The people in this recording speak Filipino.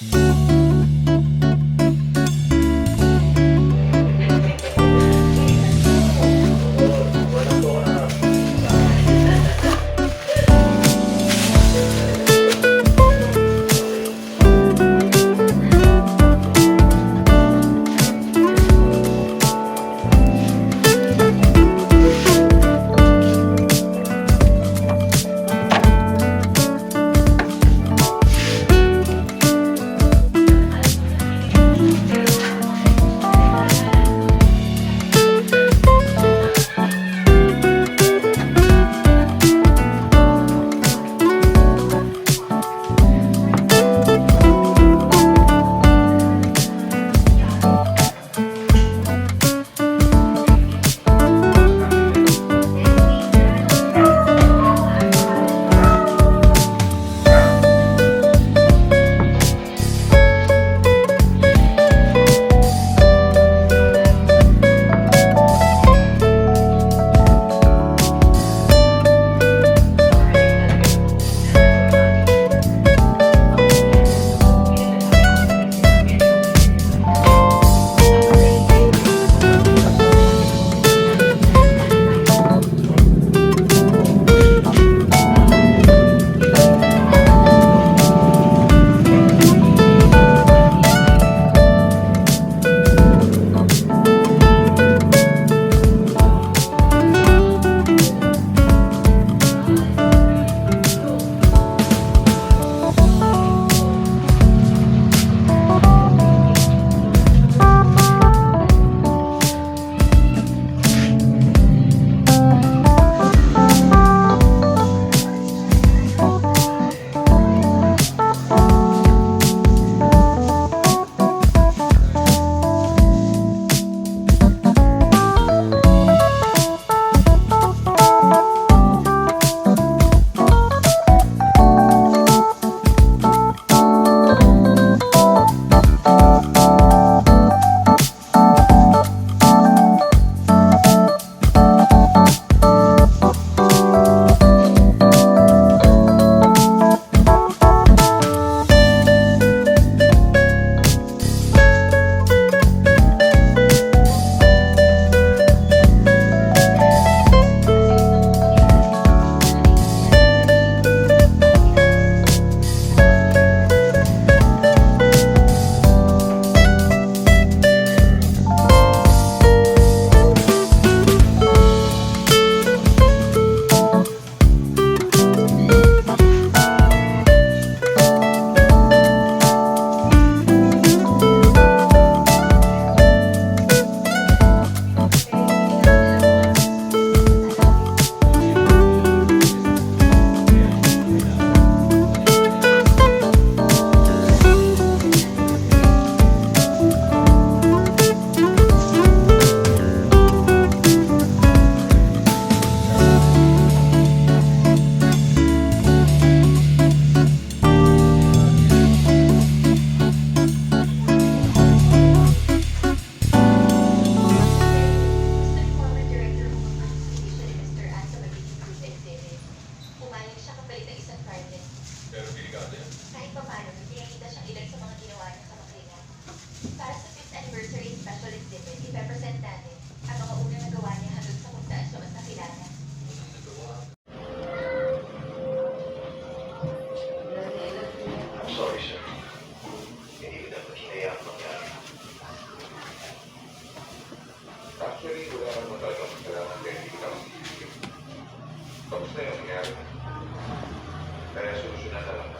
Música Tapos na yung nangyari. Kaya susunod na lang.